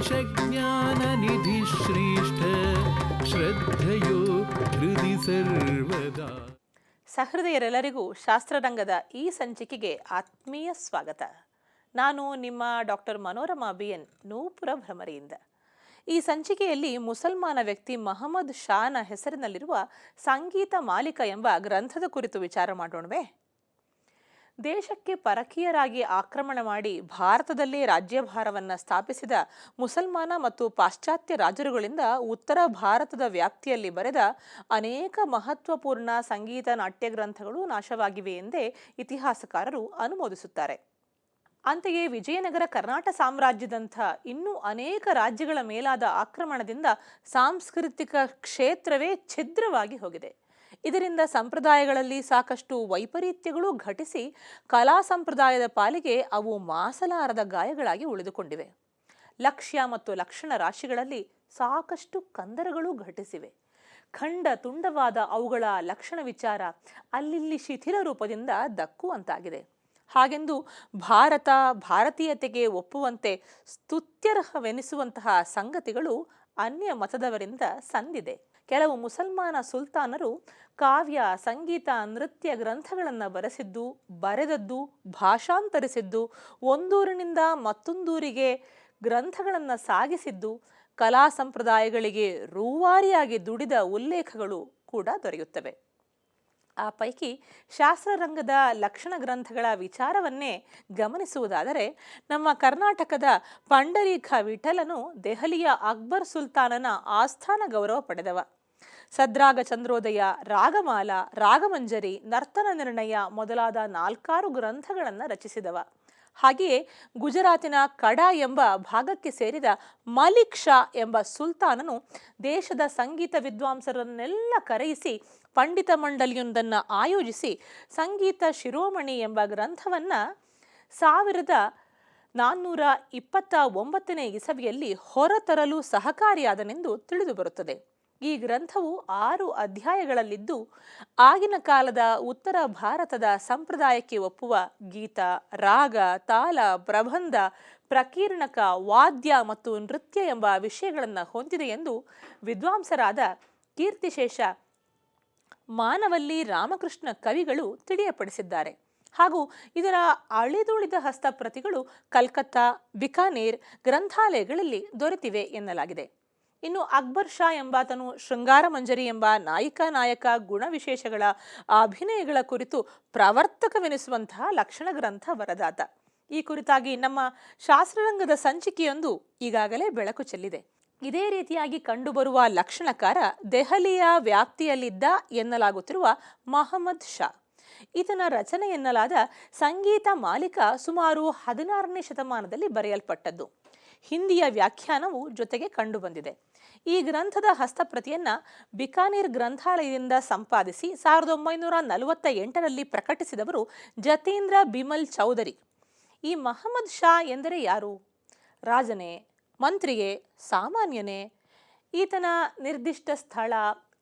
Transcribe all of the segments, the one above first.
देशज्ञाननिधिश्रेष्ठ श्रद्धयो हृदि सर्वदा ಸಹೃದಯರೆಲ್ಲರಿಗೂ ಶಾಸ್ತ್ರರಂಗದ ಈ ಸಂಚಿಕೆಗೆ ಆತ್ಮೀಯ ಸ್ವಾಗತ ನಾನು ನಿಮ್ಮ doctor Manorama B N Nupura ಭ್ರಮರಿಯಿಂದ ಈ ಸಂಚಿಕೆಯಲ್ಲಿ ಮುಸಲ್ಮಾನ ವ್ಯಕ್ತಿ ಮಹಮ್ಮದ್ ಶಾನ ಹೆಸರಿನಲ್ಲಿರುವ ಸಂಗೀತ ಮಾಲಿಕ ಎಂಬ ಗ್ರಂಥದ ಕುರಿತು ವಿಚಾರ ಮಾಡೋಣವೇ ದೇಶಕ್ಕೆ ಪರಕೀಯರಾಗಿ ಆಕ್ರಮಣ ಮಾಡಿ ಭಾರತದಲ್ಲೇ ರಾಜ್ಯಭಾರವನ್ನು ಸ್ಥಾಪಿಸಿದ ಮುಸಲ್ಮಾನ ಮತ್ತು ಪಾಶ್ಚಾತ್ಯ ರಾಜರುಗಳಿಂದ ಉತ್ತರ ಭಾರತದ ವ್ಯಾಪ್ತಿಯಲ್ಲಿ ಬರೆದ ಅನೇಕ ಮಹತ್ವಪೂರ್ಣ ಸಂಗೀತ ನಾಟ್ಯ ಗ್ರಂಥಗಳು ನಾಶವಾಗಿವೆ ಎಂದೇ ಇತಿಹಾಸಕಾರರು ಅನುಮೋದಿಸುತ್ತಾರೆ. ಅಂತೆಯೇ ವಿಜಯನಗರ ಕರ್ನಾಟಕ ಸಾಮ್ರಾಜ್ಯದಂಥ ಇನ್ನೂ ಅನೇಕ ರಾಜ್ಯಗಳ ಮೇಲಾದ ಆಕ್ರಮಣದಿಂದ ಸಾಂಸ್ಕೃತಿಕ ಕ್ಷೇತ್ರವೇ ಛಿದ್ರವಾಗಿ ಹೋಗಿದೆ. ಇದರಿಂದ ಸಂಪ್ರದಾಯಗಳಲ್ಲಿ ಸಾಕಷ್ಟು ವೈಪರೀತ್ಯಗಳು ಘಟಿಸಿ ಕಲಾ ಸಂಪ್ರದಾಯದ ಪಾಲಿಗೆ ಅವು ಮಾಸಲಾರದ ಗಾಯಗಳಾಗಿ ಉಳಿದುಕೊಂಡಿವೆ. ಲಕ್ಷ್ಯ ಮತ್ತು ಲಕ್ಷಣ ರಾಶಿಗಳಲ್ಲಿ ಸಾಕಷ್ಟು ಕಂದರಗಳು ಘಟಿಸಿವೆ. ಖಂಡ ತುಂಡವಾದ ಅವುಗಳ ಲಕ್ಷಣ ವಿಚಾರ ಅಲ್ಲಿಲ್ಲಿ ಶಿಥಿಲ ರೂಪದಿಂದ ದಕ್ಕುವಂತಾಗಿದೆ ಹಾಗೆಂದು ಭಾರತ ಭಾರತೀಯತೆಗೆ ಒಪ್ಪುವಂತೆ ಸ್ತುತ್ಯರ್ಹವೆನಿಸುವಂತಹ ಸಂಗತಿಗಳು ಅನ್ಯ ಮತದವರಿಂದ ಸಂದಿದೆ. ಕೆಲವು ಮುಸಲ್ಮಾನ ಸುಲ್ತಾನರು ಕಾವ್ಯ, ಸಂಗೀತ, ನೃತ್ಯ ಗ್ರಂಥಗಳನ್ನು ಬರೆಸಿದ್ದು, ಬರೆದದ್ದು, ಭಾಷಾಂತರಿಸಿದ್ದು, ಒಂದೂರಿನಿಂದ ಮತ್ತೊಂದೂರಿಗೆ ಗ್ರಂಥಗಳನ್ನು ಸಾಗಿಸಿದ್ದು, ಕಲಾ ಸಂಪ್ರದಾಯಗಳಿಗೆ ರೂವಾರಿಯಾಗಿ ದುಡಿದ ಉಲ್ಲೇಖಗಳು ಕೂಡ ದೊರೆಯುತ್ತವೆ. ಆ ಪೈಕಿ ಶಾಸ್ತ್ರರಂಗದ ಲಕ್ಷಣ ಗ್ರಂಥಗಳ ವಿಚಾರವನ್ನೇ ಗಮನಿಸುವುದಾದರೆ, ನಮ್ಮ ಕರ್ನಾಟಕದ ಪಂಡರೀಖ ವಿಠಲನು ದೆಹಲಿಯ ಅಕ್ಬರ್ ಸುಲ್ತಾನನ ಆಸ್ಥಾನ ಗೌರವ ಪಡೆದವ. ಸದ್ರಾಗ ಚಂದ್ರೋದಯ, ರಾಗಮಾಲ, ರಾಗಮಂಜರಿ, ನರ್ತನ ನಿರ್ಣಯ ಮೊದಲಾದ ನಾಲ್ಕಾರು ಗ್ರಂಥಗಳನ್ನು ರಚಿಸಿದವ. ಹಾಗೆಯೇ ಗುಜರಾತಿನ ಕಡಾ ಎಂಬ ಭಾಗಕ್ಕೆ ಸೇರಿದ ಮಲಿಕ್ ಶಾ ಎಂಬ ಸುಲ್ತಾನನು ದೇಶದ ಸಂಗೀತ ವಿದ್ವಾಂಸರನ್ನೆಲ್ಲ ಕರೆಯಿಸಿ ಪಂಡಿತ ಮಂಡಳಿಯೊಂದನ್ನು ಆಯೋಜಿಸಿ ಸಂಗೀತ ಶಿರೋಮಣಿ ಎಂಬ ಗ್ರಂಥವನ್ನು ಸಾವಿರದ ನಾನ್ನೂರ ಇಪ್ಪತ್ತ ಒಂಬತ್ತನೇ ಇಸವಿಯಲ್ಲಿ ಹೊರತರಲು ಸಹಕಾರಿಯಾದನೆಂದು ತಿಳಿದುಬರುತ್ತದೆ. ಈ ಗ್ರಂಥವು ಆರು ಅಧ್ಯಾಯಗಳಲ್ಲಿದ್ದು, ಆಗಿನ ಕಾಲದ ಉತ್ತರ ಭಾರತದ ಸಂಪ್ರದಾಯಕ್ಕೆ ಒಪ್ಪುವ ಗೀತ, ರಾಗ, ತಾಲ, ಪ್ರಬಂಧ, ಪ್ರಕೀರ್ಣಕ, ವಾದ್ಯ ಮತ್ತು ನೃತ್ಯ ಎಂಬ ವಿಷಯಗಳನ್ನು ಹೊಂದಿದೆ ಎಂದು ವಿದ್ವಾಂಸರಾದ ಕೀರ್ತಿಶೇಷ ಮಾನವಲ್ಲಿ ರಾಮಕೃಷ್ಣ ಕವಿಗಳು ತಿಳಿಯಪಡಿಸಿದ್ದಾರೆ. ಹಾಗೂ ಇದರ ಅಳಿದುಳಿದ ಹಸ್ತಪ್ರತಿಗಳು ಕಲ್ಕತ್ತಾ, ಬಿಕಾನೇರ್ ಗ್ರಂಥಾಲಯಗಳಲ್ಲಿ ದೊರೆತಿವೆ ಎನ್ನಲಾಗಿದೆ. ಇನ್ನು ಅಕ್ಬರ್ ಶಾ ಎಂಬಾತನು ಶೃಂಗಾರ ಮಂಜರಿ ಎಂಬ ನಾಯಿಕ ನಾಯಕ ಗುಣವಿಶೇಷಗಳ ಅಭಿನಯಗಳ ಕುರಿತು ಪ್ರವರ್ತಕವೆನಿಸುವಂತಹ ಲಕ್ಷಣ ಗ್ರಂಥ ವರದಾತ. ಈ ಕುರಿತಾಗಿ ನಮ್ಮ ಶಾಸ್ತ್ರರಂಗದ ಸಂಚಿಕೆಯೊಂದು ಈಗಾಗಲೇ ಬೆಳಕು ಚೆಲ್ಲಿದೆ. ಇದೇ ರೀತಿಯಾಗಿ ಕಂಡುಬರುವ ಲಕ್ಷಣಕಾರ ದೆಹಲಿಯ ವ್ಯಾಪ್ತಿಯಲ್ಲಿದ್ದ ಎನ್ನಲಾಗುತ್ತಿರುವ ಮಹಮ್ಮದ್ ಶಾ. ಈತನ ರಚನೆ ಎನ್ನಲಾದ ಸಂಗೀತ ಮಾಲಿಕ ಸುಮಾರು ಹದಿನಾರನೇ ಶತಮಾನದಲ್ಲಿ ಬರೆಯಲ್ಪಟ್ಟದ್ದು. ಹಿಂದಿಯ ವ್ಯಾಖ್ಯಾನವು ಜೊತೆಗೆ ಕಂಡುಬಂದಿದೆ. ಈ ಗ್ರಂಥದ ಹಸ್ತಪ್ರತಿಯನ್ನ ಬಿಕಾನೇರ್ ಗ್ರಂಥಾಲಯದಿಂದ ಸಂಪಾದಿಸಿ ಸಾವಿರದ ಒಂಬೈನೂರ ನಲವತ್ತ ಎಂಟರಲ್ಲಿ ಪ್ರಕಟಿಸಿದವರು ಜತೀಂದ್ರ ಬಿಮಲ್ ಚೌಧರಿ. ಈ ಮಹಮ್ಮದ್ ಶಾ ಎಂದರೆ ಯಾರು? ರಾಜನೇ ಮಂತ್ರಿಗೆ ಸಾಮಾನ್ಯನೇ? ಈತನ ನಿರ್ದಿಷ್ಟ ಸ್ಥಳ,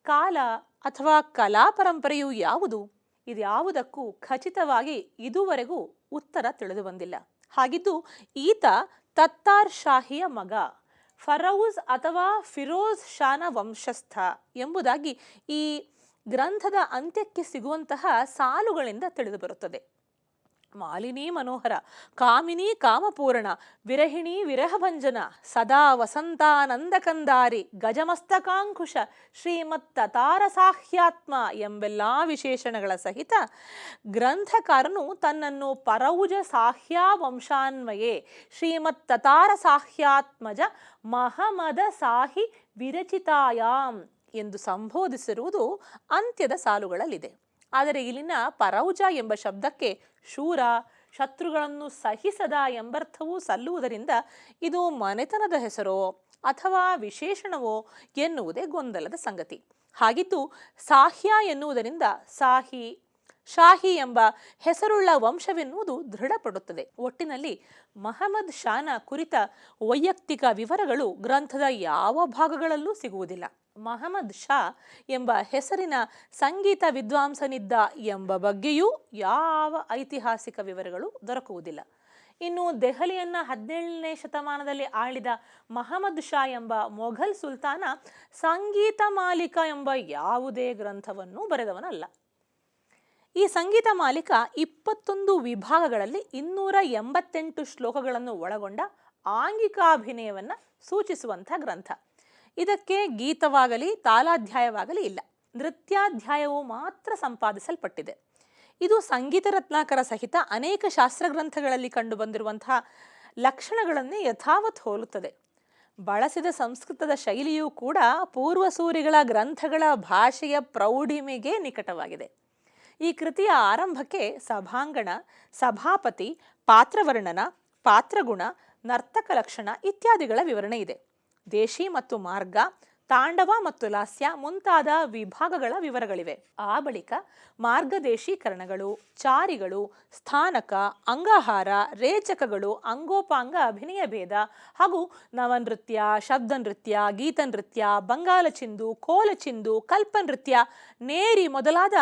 ಕಾಲ ಅಥವಾ ಕಲಾ ಪರಂಪರೆಯು ಯಾವುದು? ಇದ್ಯಾವುದಕ್ಕೂ ಖಚಿತವಾಗಿ ಇದುವರೆಗೂ ಉತ್ತರ ತಿಳಿದು ಬಂದಿಲ್ಲ ಹಾಗಿದ್ದು, ಈತ ತತ್ತಾರ್ ಶಾಹಿಯ ಮಗ. ಫರೌಜ್ ಅಥವಾ ಫಿರೋಜ್ ಶಾನ ವಂಶಸ್ಥ ಎಂಬುದಾಗಿ ಈ ಗ್ರಂಥದ ಅಂತ್ಯಕ್ಕೆ ಸಿಗುವಂತಹ ಸಾಲುಗಳಿಂದ ತಿಳಿದುಬರುತ್ತದೆ ಮಾಲಿನಿ ಮನೋಹರ, ಕಾಮಿನಿ ಕಾಮಪೂರ್ಣ, ವಿರಹಿಣಿ ವಿರಹಭಂಜನ, ಸದಾ ವಸಂತಾನಂದಕಂದಾರಿ ಗಜಮಸ್ತಕಾಂಕುಶ ಶ್ರೀಮತ್ತ ತಾರಸಾಹ್ಯಾತ್ಮ ಎಂಬೆಲ್ಲ ವಿಶೇಷಣಗಳ ಸಹಿತ ಗ್ರಂಥಕಾರನು ತನ್ನನ್ನು ಪರೌಜ ಸಾಹ್ಯ ವಂಶಾನ್ವಯೇ ಶ್ರೀಮತ್ತ ತಾರಸಾಹ್ಯಾತ್ಮಜ ಮಹಮದ ಸಾಹಿ ವಿರಚಿತಾಯಾಮ್ ಎಂದು ಸಂಬೋಧಿಸಿರುವುದು ಅಂತ್ಯದ ಸಾಲುಗಳಲ್ಲಿದೆ. ಆದರೆ ಇಲ್ಲಿನ ಪರೌಜ ಎಂಬ ಶಬ್ದಕ್ಕೆ ಶೂರ, ಶತ್ರುಗಳನ್ನು ಸಹಿಸದ ಎಂಬರ್ಥವೂ ಸಲ್ಲುವುದರಿಂದ ಇದು ಮನೆತನದ ಹೆಸರೋ ಅಥವಾ ವಿಶೇಷಣವೋ ಎನ್ನುವುದೇ ಗೊಂದಲದ ಸಂಗತಿ. ಹಾಗಿದ್ದು ಸಾಹ್ಯ ಎನ್ನುವುದರಿಂದ ಸಾಹಿ, ಶಾಹಿ ಎಂಬ ಹೆಸರುಳ್ಳ ವಂಶವೆನ್ನುವುದು ದೃಢಪಡುತ್ತದೆ. ಒಟ್ಟಿನಲ್ಲಿ ಮಹಮ್ಮದ್ ಶಾನ ಕುರಿತ ವೈಯಕ್ತಿಕ ವಿವರಗಳು ಗ್ರಂಥದ ಯಾವ ಭಾಗಗಳಲ್ಲೂ ಸಿಗುವುದಿಲ್ಲ. ಮಹಮ್ಮದ್ ಶಾ ಎಂಬ ಹೆಸರಿನ ಸಂಗೀತ ವಿದ್ವಾಂಸನಿದ್ದ ಎಂಬ ಬಗ್ಗೆಯೂ ಯಾವ ಐತಿಹಾಸಿಕ ವಿವರಗಳು ದೊರಕುವುದಿಲ್ಲ. ಇನ್ನು ದೆಹಲಿಯನ್ನು ಹದಿನೇಳನೇ ಶತಮಾನದಲ್ಲಿ ಆಳಿದ ಮಹಮ್ಮದ್ ಶಾ ಎಂಬ ಮೊಘಲ್ ಸುಲ್ತಾನ ಸಂಗೀತ ಮಾಲಿಕ ಎಂಬ ಯಾವುದೇ ಗ್ರಂಥವನ್ನು ಬರೆದವನಲ್ಲ. ಈ ಸಂಗೀತ ಮಾಲಿಕ ಇಪ್ಪತ್ತೊಂದು ವಿಭಾಗಗಳಲ್ಲಿ ಇನ್ನೂರ ಎಂಬತ್ತೆಂಟು ಶ್ಲೋಕಗಳನ್ನು ಒಳಗೊಂಡ ಆಂಗಿಕಾಭಿನಯವನ್ನು ಸೂಚಿಸುವಂಥ ಗ್ರಂಥ. ಇದಕ್ಕೆ ಗೀತವಾಗಲಿ, ತಾಲಾಧ್ಯಾಯವಾಗಲಿ ಇಲ್ಲ. ನೃತ್ಯಾಧ್ಯಾಯವು ಮಾತ್ರ ಸಂಪಾದಿಸಲ್ಪಟ್ಟಿದೆ. ಇದು ಸಂಗೀತ ರತ್ನಾಕರ ಸಹಿತ ಅನೇಕ ಶಾಸ್ತ್ರಗ್ರಂಥಗಳಲ್ಲಿ ಕಂಡುಬಂದಿರುವಂತಹ ಲಕ್ಷಣಗಳನ್ನೇ ಯಥಾವತ್ ಹೋಲುತ್ತದೆ. ಬಳಸಿದ ಸಂಸ್ಕೃತದ ಶೈಲಿಯೂ ಕೂಡ ಪೂರ್ವಸೂರಿಗಳ ಗ್ರಂಥಗಳ ಭಾಷೆಯ ಪ್ರೌಢಿಮೆಗೆ ನಿಕಟವಾಗಿದೆ. ಈ ಕೃತಿಯ ಆರಂಭಕ್ಕೆ ಸಭಾಂಗಣ, ಸಭಾಪತಿ, ಪಾತ್ರವರ್ಣನ, ಪಾತ್ರಗುಣ ನರ್ತಕ ಲಕ್ಷಣ ಇತ್ಯಾದಿಗಳ ವಿವರಣೆ ಇದೆ. ದೇಶಿ ಮತ್ತು ಮಾರ್ಗ, ತಾಂಡವ ಮತ್ತು ಲಾಸ್ಯ ಮುಂತಾದ ವಿಭಾಗಗಳ ವಿವರಗಳಿವೆ. ಆ ಬಳಿಕ ಮಾರ್ಗದೇಶೀಕರಣಗಳು ಚಾರಿಗಳು, ಸ್ಥಾನಕ, ಅಂಗಹಾರ, ರೇಚಕಗಳು, ಅಂಗೋಪಾಂಗ, ಅಭಿನಯ ಭೇದ ಹಾಗೂ ನವನೃತ್ಯ, ಶಬ್ದ ನೃತ್ಯ, ಗೀತ ನೃತ್ಯ, ಬಂಗಾಲ ಚಿಂದು, ಕೋಲ ಚಿಂದು, ಕಲ್ಪ ನೃತ್ಯ ನೇರಿ ಮೊದಲಾದ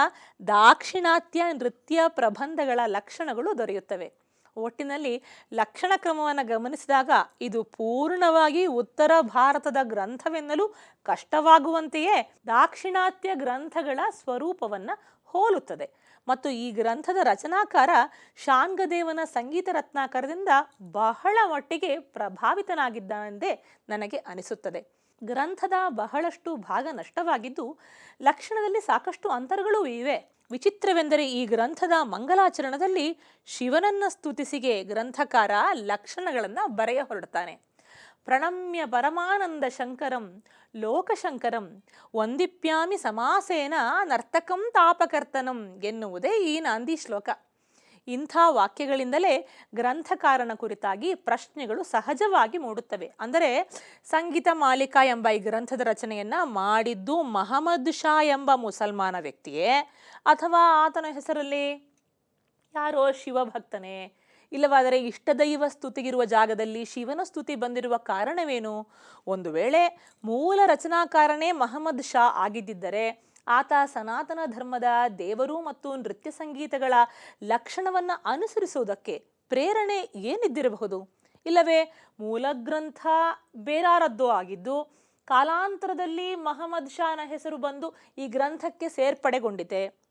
ದಾಕ್ಷಿಣಾತ್ಯ ನೃತ್ಯ ಪ್ರಬಂಧಗಳ ಲಕ್ಷಣಗಳು ದೊರೆಯುತ್ತವೆ. ಒಟ್ಟಿನಲ್ಲಿ ಲಕ್ಷಣ ಕ್ರಮವನ್ನು ಗಮನಿಸಿದಾಗ ಇದು ಪೂರ್ಣವಾಗಿ ಉತ್ತರ ಭಾರತದ ಗ್ರಂಥವೆನ್ನಲು ಕಷ್ಟವಾಗುವಂತೆಯೇ ದಾಕ್ಷಿಣಾತ್ಯ ಗ್ರಂಥಗಳ ಸ್ವರೂಪವನ್ನು ಹೋಲುತ್ತದೆ. ಮತ್ತು ಈ ಗ್ರಂಥದ ರಚನಾಕಾರ ಶಾಂಗದೇವನ ಸಂಗೀತ ರತ್ನಾಕರದಿಂದ ಬಹಳ ಮಟ್ಟಿಗೆ ಪ್ರಭಾವಿತನಾಗಿದ್ದಾನೆಂದೇ ನನಗೆ ಅನಿಸುತ್ತದೆ. ಗ್ರಂಥದ ಬಹಳಷ್ಟು ಭಾಗ ನಷ್ಟವಾಗಿದ್ದು, ಲಕ್ಷಣದಲ್ಲಿ ಸಾಕಷ್ಟು ಅಂತರಗಳೂ ಇವೆ. ವಿಚಿತ್ರವೆಂದರೆ ಈ ಗ್ರಂಥದ ಮಂಗಲಾಚರಣದಲ್ಲಿ ಶಿವನನ್ನ ಸ್ತುತಿಸಿಗೆ ಗ್ರಂಥಕಾರ ಲಕ್ಷಣಗಳನ್ನು ಬರೆಯ ಹೊರಡ್ತಾನೆ. ಪ್ರಣಮ್ಯ ಪರಮಾನಂದ ಶಂಕರಂ, ಲೋಕಶಂಕರಂ, ವಂದಿಪ್ಯಾಮಿ ಸಮಾಸೇನ ನರ್ತಕಂ ತಾಪಕರ್ತನಂ ಎನ್ನುವುದೇ ಈ ನಾಂದಿ ಶ್ಲೋಕ. ಇಂಥ ವಾಕ್ಯಗಳಿಂದಲೇ ಗ್ರಂಥಕಾರನ ಕುರಿತಾಗಿ ಪ್ರಶ್ನೆಗಳು ಸಹಜವಾಗಿ ಮೂಡುತ್ತವೆ. ಅಂದರೆ, ಸಂಗೀತ ಮಾಲಿಕ ಎಂಬ ಈ ಗ್ರಂಥದ ರಚನೆಯನ್ನ ಮಾಡಿದ್ದು ಮಹಮ್ಮದ್ ಶಾ ಎಂಬ ಮುಸಲ್ಮಾನ ವ್ಯಕ್ತಿಯೇ? ಅಥವಾ ಆತನ ಹೆಸರಲ್ಲಿ ಯಾರೋ ಶಿವಭಕ್ತನೇ? ಇಲ್ಲವಾದರೆ ಇಷ್ಟದೈವ ಸ್ತುತಿಗಿರುವ ಜಾಗದಲ್ಲಿ ಶಿವನ ಸ್ತುತಿ ಬಂದಿರುವ ಕಾರಣವೇನು? ಒಂದು ವೇಳೆ ಮೂಲ ರಚನಾಕಾರನೇ ಮಹಮ್ಮದ್ ಶಾ ಆಗಿದ್ದಿದ್ದರೆ ಆತ ಸನಾತನ ಧರ್ಮದ ದೇವರು ಮತ್ತು ನೃತ್ಯ ಸಂಗೀತಗಳ ಲಕ್ಷಣವನ್ನು ಅನುಸರಿಸುವುದಕ್ಕೆ ಪ್ರೇರಣೆ ಏನಿದ್ದಿರಬಹುದು? ಇಲ್ಲವೇ ಮೂಲ ಗ್ರಂಥ ಬೇರಾರದ್ದೋ ಆಗಿದ್ದು, ಕಾಲಾಂತರದಲ್ಲಿ ಮಹಮ್ಮದ್ ಶಾನ ಹೆಸರು ಬಂದು ಈ ಗ್ರಂಥಕ್ಕೆ ಸೇರ್ಪಡೆಗೊಂಡಿದೆ.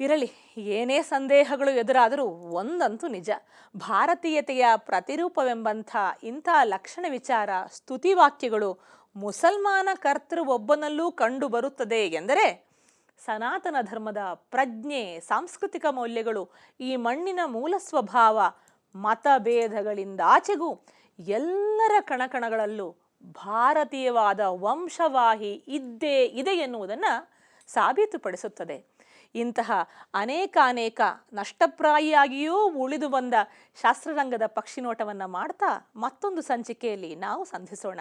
ಇರಲಿ, ಏನೇ ಸಂದೇಹಗಳು ಎದುರಾದರೂ ಒಂದಂತೂ ನಿಜ. ಭಾರತೀಯತೆಯ ಪ್ರತಿರೂಪವೆಂಬಂಥ ಇಂಥ ಲಕ್ಷಣ ವಿಚಾರ ಸ್ತುತಿವಾಕ್ಯಗಳು ಮುಸಲ್ಮಾನ ಕರ್ತೃ ಒಬ್ಬನಲ್ಲೂ ಕಂಡು ಬರುತ್ತದೆ ಎಂದರೆ ಸನಾತನ ಧರ್ಮದ ಪ್ರಜ್ಞೆ, ಸಾಂಸ್ಕೃತಿಕ ಮೌಲ್ಯಗಳು, ಈ ಮಣ್ಣಿನ ಮೂಲ ಸ್ವಭಾವ ಮತಭೇದಗಳಿಂದಾಚೆಗೂ ಎಲ್ಲರ ಕಣಕಣಗಳಲ್ಲೂ ಭಾರತೀಯವಾದ ವಂಶವಾಹಿ ಇದ್ದೇ ಇದೆ ಎನ್ನುವುದನ್ನು ಸಾಬೀತುಪಡಿಸುತ್ತದೆ. ಇಂತಹ ಅನೇಕಾನೇಕ ಅನೇಕ ನಷ್ಟಪ್ರಾಯಿಯಾಗಿಯೂ ಉಳಿದು ಬಂದ ಶಾಸ್ತ್ರರಂಗದ ಪಕ್ಷಿನೋಟವನ್ನು ಮಾಡ್ತಾ ಮತ್ತೊಂದು ಸಂಚಿಕೆಯಲ್ಲಿ ನಾವು ಸಂಧಿಸೋಣ.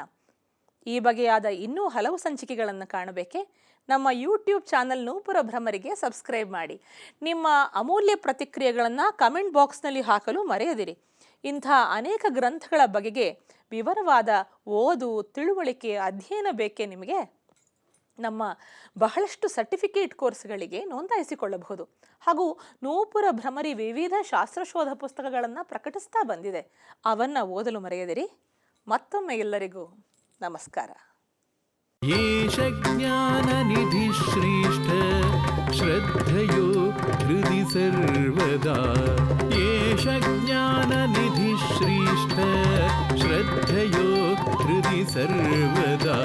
ಈ ಬಗೆಯಾದ ಇನ್ನೂ ಹಲವು ಸಂಚಿಕೆಗಳನ್ನು ಕಾಣಬೇಕೆ? ನಮ್ಮ ಯೂಟ್ಯೂಬ್ ಚಾನಲ್ ನೂಪುರ ಭ್ರಮರಿಗೆ ಸಬ್ಸ್ಕ್ರೈಬ್ ಮಾಡಿ. ನಿಮ್ಮ ಅಮೂಲ್ಯ ಪ್ರತಿಕ್ರಿಯೆಗಳನ್ನು ಕಮೆಂಟ್ ಬಾಕ್ಸ್ನಲ್ಲಿ ಹಾಕಲು ಮರೆಯದಿರಿ. ಇಂಥ ಅನೇಕ ಗ್ರಂಥಗಳ ಬಗೆಗೆ ವಿವರವಾದ ಓದು, ತಿಳುವಳಿಕೆ, ಅಧ್ಯಯನ ಬೇಕೇ ನಿಮಗೆ? ನಮ್ಮ ಬಹಳಷ್ಟು ಸರ್ಟಿಫಿಕೇಟ್ ಕೋರ್ಸ್ಗಳಿಗೆ ನೋಂದಾಯಿಸಿಕೊಳ್ಳಬಹುದು. ಹಾಗೂ ನೂಪುರ ಭ್ರಮರಿ ವಿವಿಧ ಶಾಸ್ತ್ರಶೋಧ ಪುಸ್ತಕಗಳನ್ನು ಪ್ರಕಟಿಸ್ತಾ ಬಂದಿದೆ. ಅವನ್ನು ಓದಲು ಮರೆಯದಿರಿ. ಮತ್ತೊಮ್ಮೆ ಎಲ್ಲರಿಗೂ ನಮಸ್ಕಾರ एष ज्ञाननिधिश्रेष्ठ श्रद्धयो हृदि सर्वदा एष ज्ञाननिधिश्रेष्ठ श्रद्धयो हृदि सर्वदा